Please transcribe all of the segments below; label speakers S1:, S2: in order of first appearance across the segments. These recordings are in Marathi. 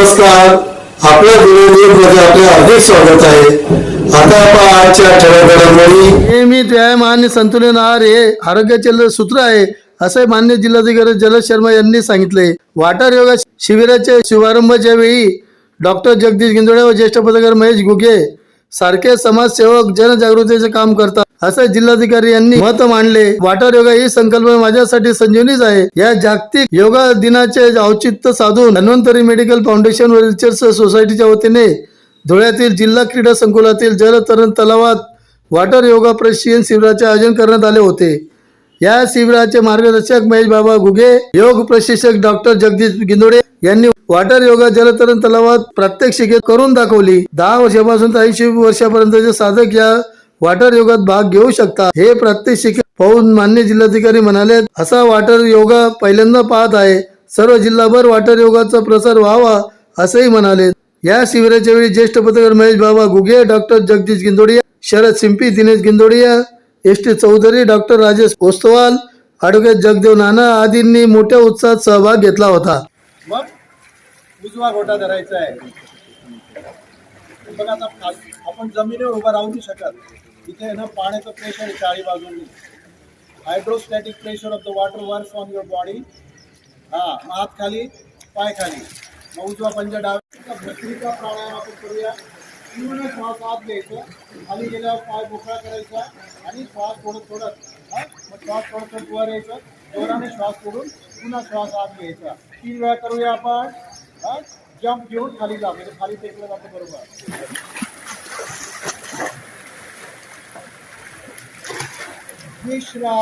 S1: नमस्कार. आपल्या मध्ये आपले हार्दिक स्वागत आहे. आता आपण आजच्या ठळक
S2: नियमित व्यायाम आणि संतुलन आहार हे आरोग्याचे सूत्र आहे असे मान्य जिल्हाधिकारी जलद शर्मा यांनी सांगितले वाटार योगा शिबिराच्या शुभारंभाच्या वेळी डॉक्टर जगदीश गिंदोळे व ज्येष्ठ पत्रकार महेश घुगे सारखे समाजसेवक जनजागृतीचे काम करतात. असे जिल्हाधिकारी यांनी मत मांडले. वाटर योगा ही संकल्पना माझ्यासाठी संजीवनीच आहे. या जागतिक योगा दिनाचे औचित्य साधून धन्वंतरी मेडिकल फाउंडेशन व सोसायटीच्या वतीने धुळ्यातील जिल्हा क्रीडा संकुलातील जलतरण तलावात वॉटर योगा प्रशिक्षण शिबिराचे आयोजन करण्यात आले होते. या शिबिराचे मार्गदर्शक महेश बाबा घुगे योग प्रशिक्षक डॉक्टर जगदीश गिंदोडे यांनी वॉटर योगा जलतरण तलावात प्रात्यक्षिके करून दाखवली. दहा वर्षापासून ऐंशी वर्षापर्यंतचे साधक या वॉटर योगात भाग घेऊ शकता. हे प्रात्यक्षिक पाहून मान्य जिल्हाधिकारी म्हणाले असा वॉटर योगा पहिल्यांदा पाहत आहे. सर्व जिल्हाभर वॉटर योगाचा प्रसार व्हावा असंही म्हणाले. या शिबिराच्या वेळी ज्येष्ठ पत्रकार Mahesh Baba Ghuge doctor Jagdish Gindodiya Sharad Simpi Dinesh Gindodiya S T Chaudhari doctor Rajesh Ostwal advocate Jagdev Nana आदींनी मोठ्या उत्साहात सहभाग घेतला होता.
S3: मग उजवा गोटा धरायचा आहे. आपण जमिनीवर उभा राहू नाही शकत. इथे आहे ना पाण्याचं प्रेशर आहे चारी बाजूंनी. Hydrostatic pressure of the water work on your body हा मग हात खाली पाय खाली. मग उजवा पंजा डावा. भस्त्रिका प्राणायाम आपण करूया. पूर्ण श्वास आत घ्यायचा. खाली गेल्यावर पाय मोकळा करायचा आणि श्वास थोडं सोडत हा? मग श्वास थोडं थोडं वर यायचं. जोराने श्वास सोडून पुन्हा श्वास आत घ्यायचा. तीन वेळा करूया आपण. हा? जम्प घेऊन खाली जा. म्हणजे खाली टेकलं जातं बरोबर. मिश्रा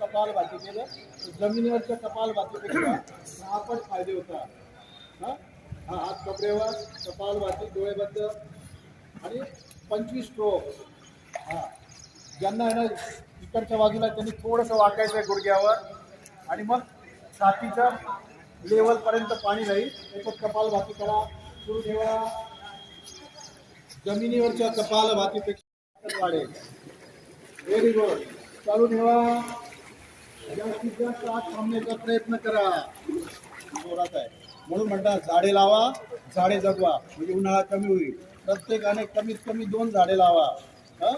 S3: कपाल भाती केलं. जमिनीवरच्या कपाल भातीपेक्षा पण फायदे होतात हा? हा हात कपडेवर कपाल भाती डोळेबद्ध आणि पंचवीस स्ट्रोक हा. ज्यांना आहे ना इकडच्या बाजूला त्यांनी थोडंसं वाकायचं आहे गुडघ्यावर. आणि मग छातीच्या लेवलपर्यंत पाणी राहील. त्याच्यात कपाल भाती करा. सुरू ठेवा. जमिनीवरच्या कपाल भातीपेक्षा वाढेल. व्हेरी गुड चालू ठेवा. जास्तीत जास्त आत थांबण्याचा प्रयत्न करा. जोरात आहे. म्हणून म्हणतात झाडे लावा झाडे जगवा. म्हणजे उन्हाळा कमी होईल. प्रत्येकाने कमीत कमी दोन झाडे लावा. हा?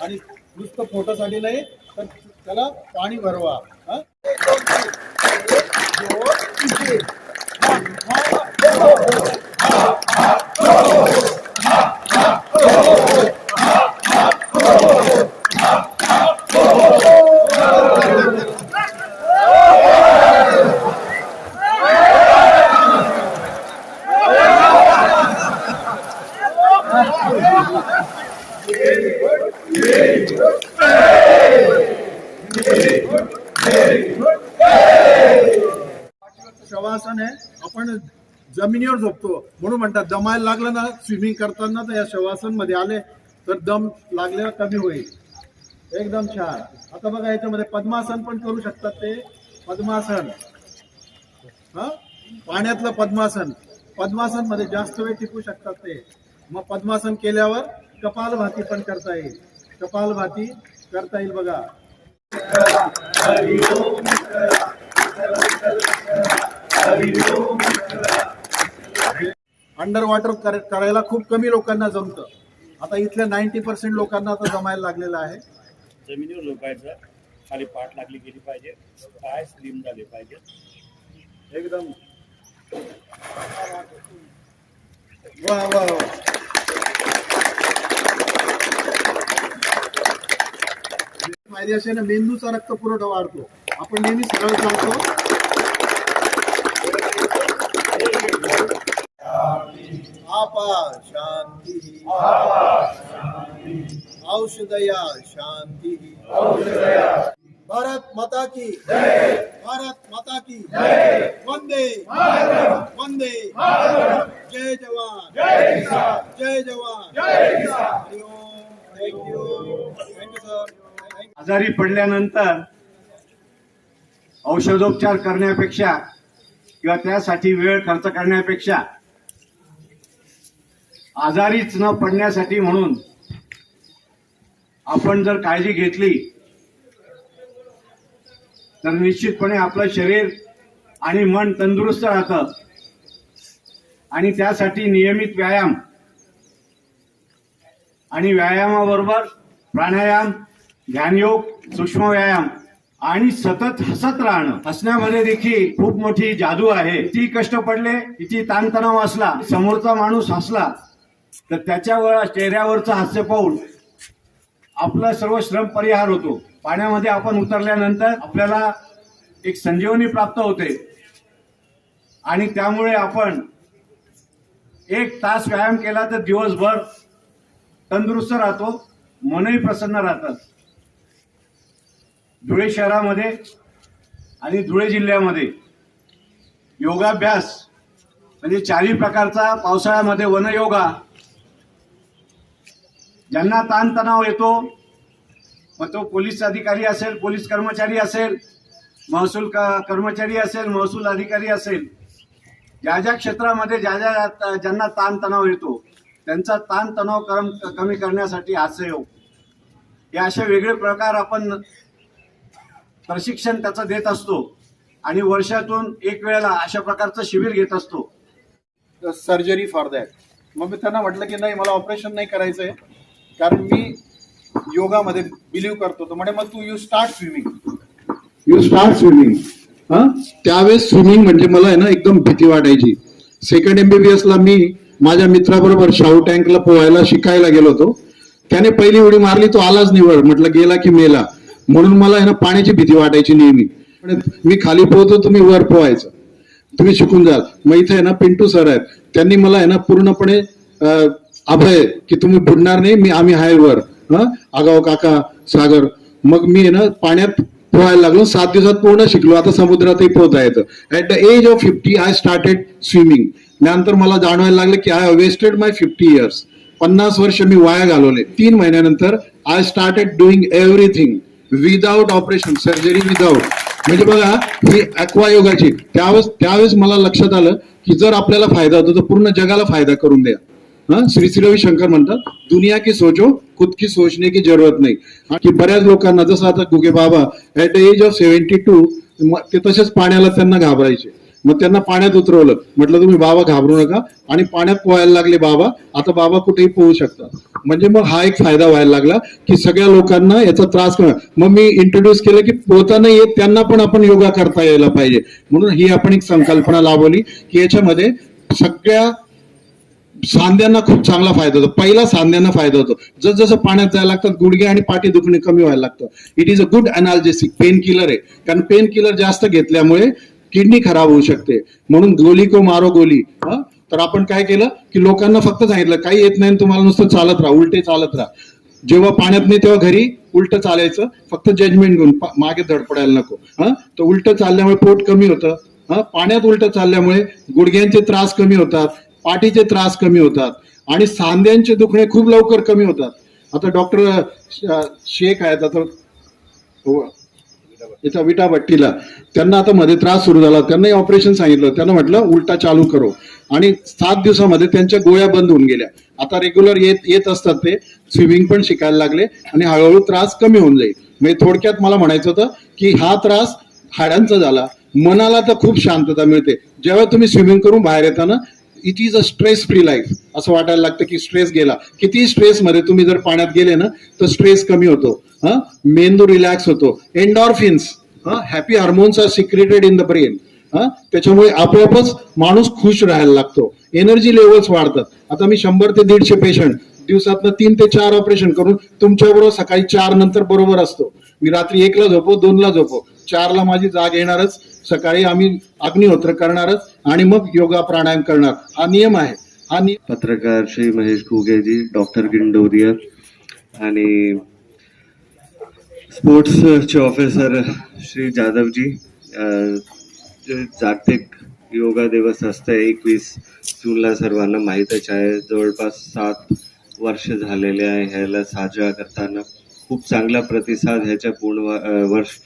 S3: आणि नुसतं फोटोसाठी नाही तर त्याला पाणी भरवा. हा? शवासन आहे आपण जमिनीवर झोपतो. म्हणून म्हणतात दमायला लागलं ना स्विमिंग करताना तर या शवासनमध्ये आले तर दम लागलेला कमी होईल. एकदम छान. आता बघा याच्यामध्ये पद्मासन पण करू शकतात ते. पद्मासन. हा? पाण्यातलं पद्मासन. पद्मासनमध्ये जास्त वेळ टिकू शकतात ते. मग पद्मासन केल्यावर कपालभाती पण करता येईल. कपालभाती करता येईल बघा. अंडर वॉटर करायला खूप कमी लोकांना जमतं. आता इथल्या नाईन्टी पर्सेंट लोकांना आता जमायला लागलेलं आहे.
S4: जमिनीवर झोपायचं. खाली पाठ लागली गेली पाहिजे. पाय स्लिम झाले पाहिजे.
S3: एकदम. वा वा फायदे असे ना मेंदूचा रक्त पुरवठा वाढतो. आपण नेहमी सरळ चालतो. आपा शांती। औषधया शांती। भारत माता की। भारत माता की। वंदे। वंदे। जय जवान। जय जवान। थँक्यू थँक्यू
S5: आजारी पडल्यानंतर औषधोपचार करण्यापेक्षा किंवा त्यासाठी वेळ खर्च करण्यापेक्षा आजारीच न पडण्यासाठी म्हणून आपण जर काळजी घेतली तर निश्चितपणे आपलं शरीर आणि मन तंदुरुस्त राहतं. आणि त्यासाठी नियमित व्यायाम. आणि व्यायामाबरोबर प्राणायाम ध्यानयोग सूक्ष्म व्यायाम आणि सतत हसत राहणं. हसण्यामध्ये देखील खूप मोठी जादू आहे. किती कष्ट पडले किती ताणतणाव असला समोरचा माणूस हसला तर त्याच्यावर चेहऱ्यावरचं हास्य पाहून आपला सर्व श्रम परिहार होतो. पाण्यामध्ये आपण उतरल्यानंतर आपल्याला एक संजीवनी प्राप्त होते. आणि त्यामुळे आपण एक तास व्यायाम केला तर दिवसभर तंदुरुस्त राहतो मनही प्रसन्न राहतात धुळे शहरामध्ये आणि धुळे जिल्ह्यामध्ये योगाभ्यास म्हणजे चारही प्रकारचा पावसाळ्यामध्ये वनयोगा ज्यांना ताणतणाव येतो मग तो पोलीस अधिकारी असेल पोलीस कर्मचारी असेल महसूल कर्मचारी असेल महसूल अधिकारी असेल ज्या ज्या क्षेत्रामध्ये ज्या ज्या ज्यांना ताणतणाव येतो त्यांचा ताणतणाव करम कमी करण्यासाठी हास्य हे असे वेगळे प्रकार आपण प्रशिक्षण त्याचं देत असतो आणि वर्षातून एक वेळेला अशा प्रकारचं शिबिर घेत असतो.
S6: सर्जरी फॉर दॅट मग मी त्यांना म्हटलं की नाही मला ऑपरेशन नाही करायचं आहे कारण मी योगामध्ये बिलीव्ह करतो. तो म्हणे मग तू you start swimming
S3: you start swimming हा? त्यावेळेस स्विमिंग म्हणजे मला आहे ना एकदम भीती वाटायची. सेकंड एमबीबीएस ला मी माझ्या मित्राबरोबर शाहू टँकला पोहायला शिकायला गेलो होतो. त्याने पहिली उडी मारली तो आलाच निवड म्हटलं गेला की मेला. म्हणून मला आहे ना पाण्याची भीती वाटायची नेहमी. पण मी खाली पोहतो तुम्ही वर पोहायचं. तुम्ही शिकून जाल मग इथे आहे ना पिंटू सर आहेत. त्यांनी मला आहे ना पूर्णपणे अभय की तुम्ही बुडणार नाही मी आम्ही हाय वर. आगाव काका सागर. मग मी ना पाण्यात पोहायला लागलो सात दिवसात पूर्ण शिकलो. आता समुद्रातही पोहता येतं at the age of fifty I started swimming नंतर मला जाणवायला लागलं की I wasted my fifty years पन्नास वर्ष मी वाया घालवले. तीन महिन्यानंतर I started doing everything without operation surgery without म्हणजे बघा ही अक्वा योगाची त्यावेळेस त्यावेळेस मला लक्षात आलं की जर आपल्याला फायदा होतो तर पूर्ण जगाला फायदा करून द्या. हा श्री श्री रविशंकर म्हणतात दुनिया की सोचो खुद की सोचने की जरूरत नाही. की बऱ्याच लोकांना जसं आता Ghuge Baba at the age of seventy two ते तसेच पाण्याला त्यांना घाबरायचे. मग त्यांना पाण्यात उतरवलं. म्हटलं तुम्ही बाबा घाबरू नका. आणि पाण्यात पोहायला लागले बाबा आता बाबा कुठेही पोहू शकतात. म्हणजे मग हा एक फायदा व्हायला लागला की सगळ्या लोकांना याचा त्रास कमी मग मी इंट्रोड्यूस केलं की पोहता येत त्यांना पण आपण योगा करता यायला पाहिजे. म्हणून ही आपण एक संकल्पना लावली की याच्यामध्ये सगळ्या सांध्यांना खूप चांगला फायदा होतो. पहिला सांध्यांना फायदा होतो. जसं पाण्यात जायला लागतात गुडघे आणि पाठी दुखणे कमी व्हायला लागतं. It is a good analgesic pain killer आहे. कारण पेन किलर जास्त घेतल्यामुळे किडनी खराब होऊ शकते. म्हणून गोली को मारो गोली. तर आपण काय केलं की लोकांना फक्त सांगितलं काही येत नाही तुम्हाला नुसतं चालत राहा उलटे चालत राहा. जेव्हा पाण्यात नाही तेव्हा घरी उलट चालायचं. फक्त जजमेंट घेऊन मागे धडपडायला नको. हा? तर उलट चालल्यामुळे पोट कमी होतं. हा? पाण्यात उलट चालल्यामुळे गुडघ्यांचे त्रास कमी होतात. पाठीचे त्रास कमी होतात आणि सांध्यांचे दुखणे खूप लवकर कमी होतात. आता डॉक्टर शेख आहेत आता हो, इथं विटा भट्टीला त्यांना आता मध्ये त्रास सुरू झाला. त्यांनाही ऑपरेशन सांगितलं. त्यांना म्हटलं उलटा चालू करो. आणि सात दिवसामध्ये त्यांच्या गोळ्या बंद होऊन गेल्या. आता रेग्युलर येत येत असतात ते. स्विमिंग पण शिकायला लागले आणि हळूहळू त्रास कमी होऊन जाईल. म्हणजे थोडक्यात मला म्हणायचं होतं की हा त्रास हाडांचा झाला. मनाला तर खूप शांतता मिळते. जेव्हा तुम्ही स्विमिंग करून बाहेर येताना it is a stress free life असं वाटायला लागतं की स्ट्रेस गेला. किती स्ट्रेस मध्ये तुम्ही जर पाण्यात गेले ना तर स्ट्रेस कमी होतो. हा? मेंदू रिलॅक्स होतो. Endorphins happy hormones are secreted in the brain हा? त्याच्यामुळे आपोआपच माणूस खुश राहायला लागतो. एनर्जी लेवल्स वाढतात. आता मी शंभर ते दीडशे पेशंट दिवसातनं तीन ते चार ऑपरेशन करून तुमच्याबरोबर सकाळी चार नंतर बरोबर असतो. मी रात्री एकला झोपो दोनला झोपो. चारला माझी जाग येणारच. सकाळी आम्ही अग्निहोत्र करणारच आणि मग योगा प्राणायाम करणार. हा नियम आहे. हा नियम
S7: पत्रकार श्री महेश घुगेजी डॉक्टर गिंडोरिया आणि स्पोर्ट्सचे ऑफिसर श्री जाधवजी अं, जागतिक योगा दिवस असतं एकवीस जूनला सर्वांना माहीतच आहे. जवळपास सात वर्ष झालेले आहे ह्याला साजरा करताना. खूप चांगला प्रतिसाद ह्याच्या पूर्ण वर्ष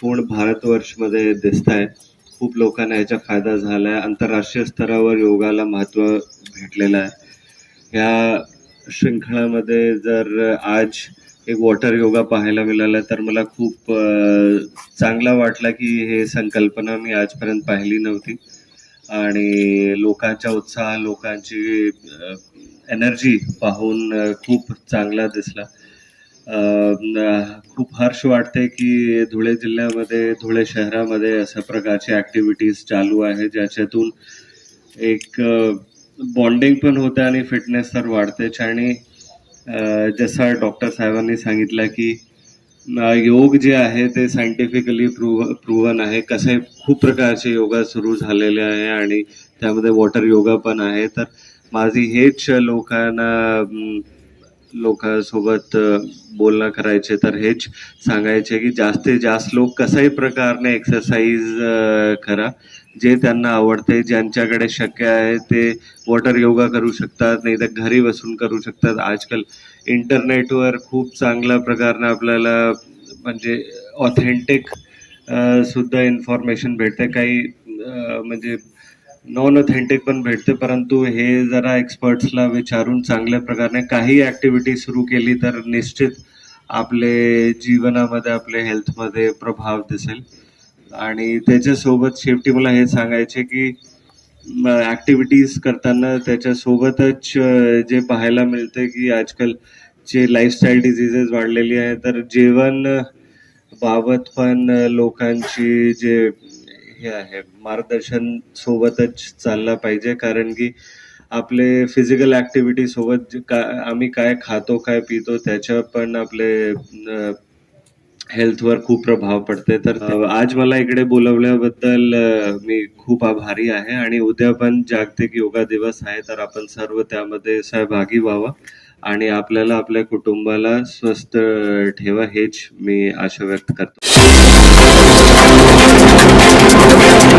S7: पूर्ण भारतवर्षमध्ये दिसत आहे खूप लोकांना ह्याचा फायदा झाला आहे आंतरराष्ट्रीय स्तरावर योगाला महत्त्व भेटलेलं आहे. ह्या शृंखलामध्ये जर आज एक वॉटर योगा पाहायला मिळाला तर मला खूप चांगला वाटला की हे संकल्पना मी आजपर्यंत पाहिली नव्हती. आणि लोकांचा उत्साह लोकांची एनर्जी पाहून खूप चांगला दिसला. खूप हर्ष वाटते की धुळे जिल्ह्यामध्ये धुळे शहरामध्ये अशा प्रकारचे ॲक्टिव्हिटीज चालू आहे ज्याच्यातून एक बॉन्डिंग पण होते आणि फिटनेस तर वाढतेच. आणि जसं डॉक्टर साहेबांनी सांगितलं की योग जे आहे ते सायंटिफिकली प्रूव्ह प्रूव्हन आहे. कसे खूप प्रकारचे योगा सुरू झालेले आहे आणि त्यामध्ये वॉटर योगा पण आहे. तर माझी हेच लोकांना लोकांसोबत बोलणं करायचे तर हेच सांगायचे की जास्तीत जास्त लोक कसाही प्रकारने एक्सरसाइज करा. जे त्यांना आवडते ज्यांच्याकडे शक्य आहे ते वॉटर योगा करू शकतात नाही तर घरी बसून करू शकतात. आजकाल इंटरनेटवर खूप चांगल्या प्रकारने आपल्याला म्हणजे ऑथेंटिक सुद्धा इन्फॉर्मेशन भेटते. काही म्हणजे नॉन ऑथेंटिक पण भेटते परंतु हे जरा एक्सपर्ट्सला विचारून चांगल्या प्रकारे काही ॲक्टिव्हिटी सुरू केली तर निश्चित आपले जीवनामध्ये आपले हेल्थमध्ये प्रभाव दिसेल. आणि त्याच्यासोबत शेवटी मला हे सांगायचे की ॲक्टिव्हिटीज करताना त्याच्यासोबतच जे पाहायला मिळते की आजकाल जे लाईफस्टाईल डिझिजेस वाढलेली आहे तर जेवण बाबत पण लोकांची जे हे आहे. मार्गदर्शन सोबतच चाललं पाहिजे कारण की आपले फिजिकल ॲक्टिव्हिटी सोबत का आम्ही काय खातो काय पितो त्याच्या पण आपले हेल्थवर खूप प्रभाव पडते. तर आज मला इकडे बोलवल्याबद्दल मी खूप आभारी आहे आणि उद्या पण जागतिक योगा दिवस आहे तर आपण सर्व त्यामध्ये सहभागी व्हावा आणि आपल्याला आपल्या कुटुंबाला स्वस्थ ठेवा हेच मी आशा व्यक्त करतो.